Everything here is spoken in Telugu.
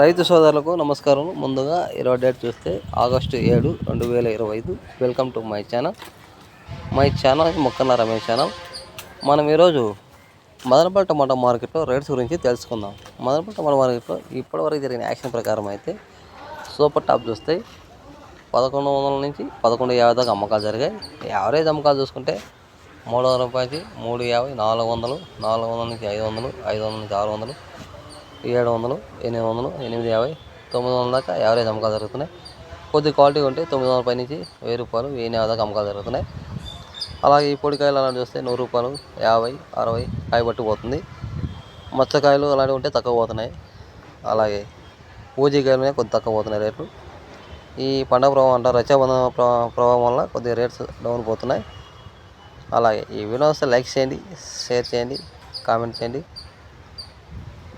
రైతు సోదరులకు నమస్కారం. ముందుగా ఇరవై డేట్ చూస్తే ఆగస్టు ఏడు రెండు వేల ఇరవై ఐదు. Welcome to my channel my channel Mokkanna Ramesh channel మనం ఈరోజు మదనపల్లి టమాటా మార్కెట్లో రేట్స్ గురించి తెలుసుకుందాం. మదనపల్లి టమాటా మార్కెట్లో ఇప్పటివరకు జరిగిన యాక్షన్ ప్రకారం అయితే సూపర్ టాప్ చూస్తే పదకొండు వందల నుంచి పదకొండు యాభై దాకా అమ్మకాలు జరిగాయి. యావరేజ్ అమ్మకాలు చూసుకుంటే మూడు వందల రూపాయలకి మూడు యాభై నాలుగు వందలు నాలుగు వందల నుంచి ఐదు వందలు ఐదు వందల నుంచి ఆరు వందలు ఏడు వందలు ఎనిమిది వందలు ఎనిమిది యాభై తొమ్మిది వందల దాకా యావరేజ్ అమ్మకాలు జరుగుతున్నాయి. కొద్ది క్వాలిటీ ఉంటే తొమ్మిది వందల పై నుంచి వెయ్యి రూపాయలు వెయ్యి యాభై దాకా అమ్మకాలు జరుగుతున్నాయి. అలాగే ఈ పొడికాయలు అలాంటి చూస్తే నూరు రూపాయలు యాభై అరవై కాయ బట్టి పోతుంది. మచ్చకాయలు అలాంటివి ఉంటే తక్కువ పోతున్నాయి. అలాగే పూజకాయలు కొద్ది తక్కువ పోతున్నాయి రేట్లు. ఈ పండగ ప్రభావం అంటారు రక్షాబంధన ప్రభావం వల్ల కొద్దిగా రేట్స్ డౌన్ పోతున్నాయి. అలాగే ఈ వీడియో వస్తే లైక్ చేయండి షేర్ చేయండి కామెంట్ చేయండి.